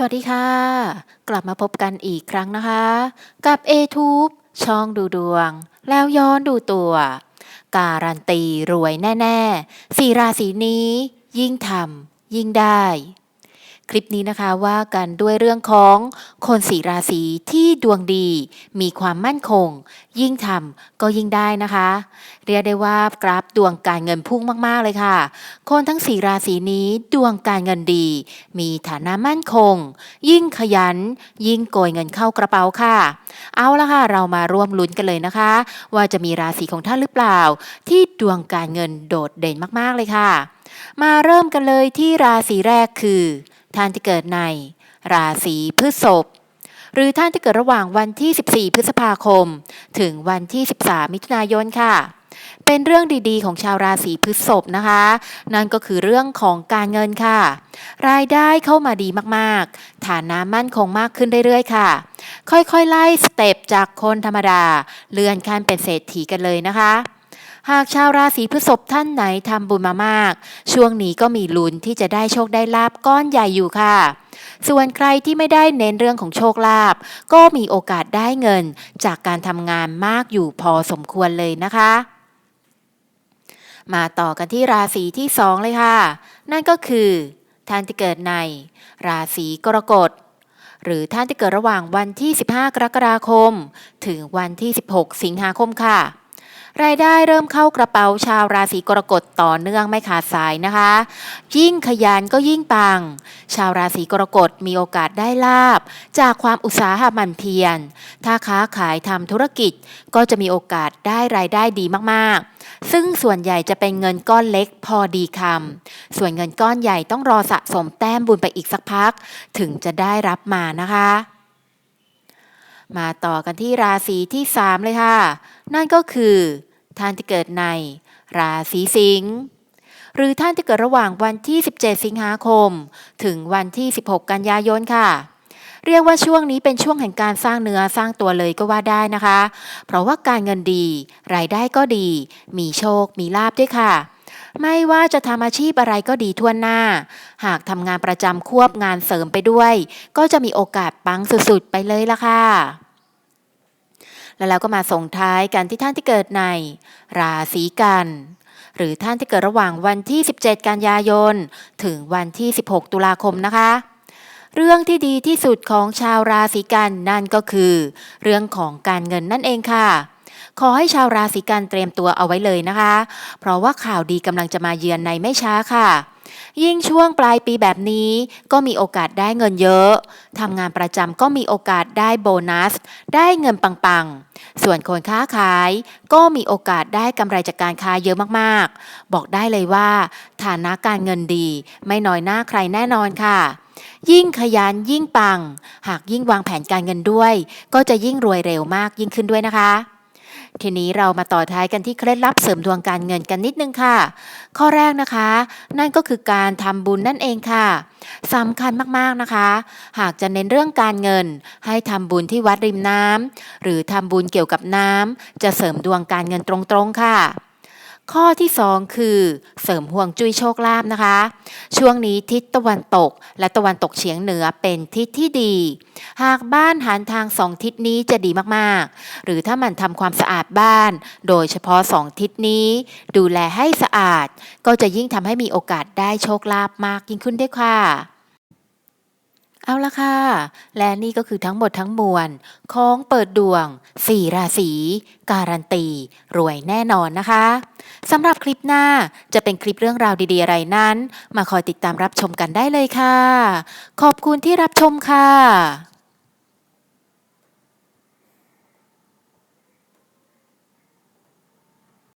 สวัสดีค่ะ กลับมาพบกันอีกครั้งนะคะ กับ A-Tube ช่องดูดวง แล้วย้อนดูตัว การันตีรวยแน่ ๆ สี่ราศีนี้ ยิ่งทำยิ่งได้ คลิปนี้นะคะว่ากันด้วยเรื่องของคนสีราศีที่ดวงดี มีความมั่นคง ยิ่งทำก็ยิ่งได้นะคะ เรียกได้ว่ากราฟดวงการเงินพุ่งมากๆเลยค่ะ คนทั้งสีราศีนี้ดวงการเงินดี มีฐานะมั่นคง ยิ่งขยัน ยิ่งโกยเงินเข้ากระเป๋าค่ะ เอาละค่ะ เรามาร่วมลุ้นกันเลยนะคะ ว่าจะมีราศีของท่านหรือเปล่า ที่ดวงการเงินโดดเด่นมากๆเลยค่ะ มาเริ่มกันเลยที่ราศีแรกคือ ท่านที่เกิดใน ราศีพฤษภหรือท่านที่เกิดระหว่างวันที่ 14 พฤษภาคม ถึงวันที่ 13 มิถุนายนค่ะ เป็นเรื่องดีๆ ของชาวราศีพฤษภนะคะ นั่นก็คือเรื่องของการเงินค่ะ รายได้เข้ามาดีมากๆ ฐานะมั่นคงมากขึ้นเรื่อยๆ ค่ะ ค่อยๆ ไล่สเต็ปจากคนธรรมดา เลื่อนขั้นเป็นเศรษฐีกันเลยนะคะ หากชาวราศีพฤษภท่านไหนทำบุญมามาก ช่วงนี้ก็มีลุ้นที่จะได้โชคได้ลาบก้อนใหญ่อยู่ค่ะ ส่วนใครที่ไม่ได้เน้นเรื่องของโชคลาภก็มีโอกาสได้เงินจากการทำงานมากอยู่พอสมควรเลยนะคะ มาต่อกันที่ราศีที่สองเลยค่ะ นั่นก็คือท่านที่เกิดใน ราศีกรกฎหรือท่านที่เกิดระหว่างวันที่ 15 กรกฎาคม ถึงวันที่ 16 สิงหาคมค่ะ รายได้เริ่มเข้ากระเป๋าชาวราศีกรกฎต่อเนื่องไม่ขาดสายนะคะ ยิ่งขยันก็ยิ่งปัง ชาวราศีกรกฎมีโอกาสได้ลาบ จากความอุตสาหะมันเพียร ถ้าค้าขายทำธุรกิจก็จะมีโอกาสได้รายได้ดีมากๆ ซึ่งส่วนใหญ่จะเป็นเงินก้อนเล็กพอดีคำส่วนเงินก้อนใหญ่ต้องรอสะสมแต้มบุญไปอีกสักพัก ถึงจะได้รับมานะคะมาต่อกันที่ราศีที่ 3 เลยค่ะ นั่นก็คือ ท่านที่เกิดใน ราศีสิงห์หรือท่านที่เกิดระหว่างวันที่ 17 สิงหาคม ถึงวันที่ 16 กันยายนค่ะ เรียกว่าช่วงนี้เป็นช่วงแห่งการสร้างเนื้อสร้างตัวเลยก็ว่าได้นะคะ เพราะว่าการเงินดี รายได้ก็ดี มีโชค มีลาบด้วยค่ะไม่ว่าจะทำอาชีพอะไรก็ดีทั่วหน้า หากทำงานประจำควบงานเสริมไปด้วย ก็จะมีโอกาสปังสุดๆ ไปเลยละค่ะ แล้วเราก็มาส่งท้ายกันที่ท่านที่เกิดใน ราศีกัน หรือท่านที่เกิดระหว่างวันที่ 17 กันยายน ถึงวันที่ 16 ตุลาคมนะคะ เรื่องที่ดีที่สุดของชาวราศีกันนั่นก็คือ เรื่องของการเงินนั่นเองค่ะขอให้ชาวราศีกันเตรียมตัวเอาไว้เลยนะคะ เพราะว่าข่าวดีกำลังจะมาเยือนในไม่ช้าค่ะ ยิ่งช่วงปลายปีแบบนี้ก็มีโอกาสได้เงินเยอะ ทำงานประจำก็มีโอกาสได้โบนัส ได้เงินปังๆ ส่วนคนค้าขายก็มีโอกาสได้กำไรจากการค้าเยอะมากๆ บอกได้เลยว่า ฐานะการเงินดี ไม่น้อยหน้าใครแน่นอนค่ะยิ่งขยันยิ่งปัง หากยิ่งวางแผนการเงินด้วย ก็จะยิ่งรวยเร็วมากยิ่งขึ้นด้วยนะคะ ทีนี้เรามาต่อท้ายกันที่เคล็ดลับเสริมดวงการเงินกันนิดนึงค่ะ ข้อแรกนะคะ นั่นก็คือการทำบุญนั่นเองค่ะสำคัญมากๆนะคะ หากจะเน้นเรื่องการเงิน ให้ทำบุญที่วัดริมน้ำหรือทำบุญเกี่ยวกับน้ำจะเสริมดวงการเงินตรงๆค่ะ ข้อที่2คือเสริมห่วงจุ้ยโชคลาภนะคะ ช่วงนี้ทิศตะวันตกและตะวันตกเฉียงเหนือเป็นทิศที่ดี หากบ้านหันทางสองทิศนี้จะดีมากๆ หรือถ้ามันทำความสะอาดบ้าน โดยเฉพาะสองทิศนี้ ดูแลให้สะอาด ก็จะยิ่งทำให้มีโอกาสได้โชคลาภมากยิ่งขึ้นด้วยค่ะ เอาละค่ะ และนี่ก็คือทั้งหมดทั้งมวลของเปิดดวง 4 ราศี การันตี รวยแน่นอนนะคะสำหรับคลิปหน้าจะเป็นคลิปเรื่องราวดีๆ อะไรนั้น มาคอยติดตามรับชมกันได้เลยค่ะ ขอบคุณที่รับชมค่ะ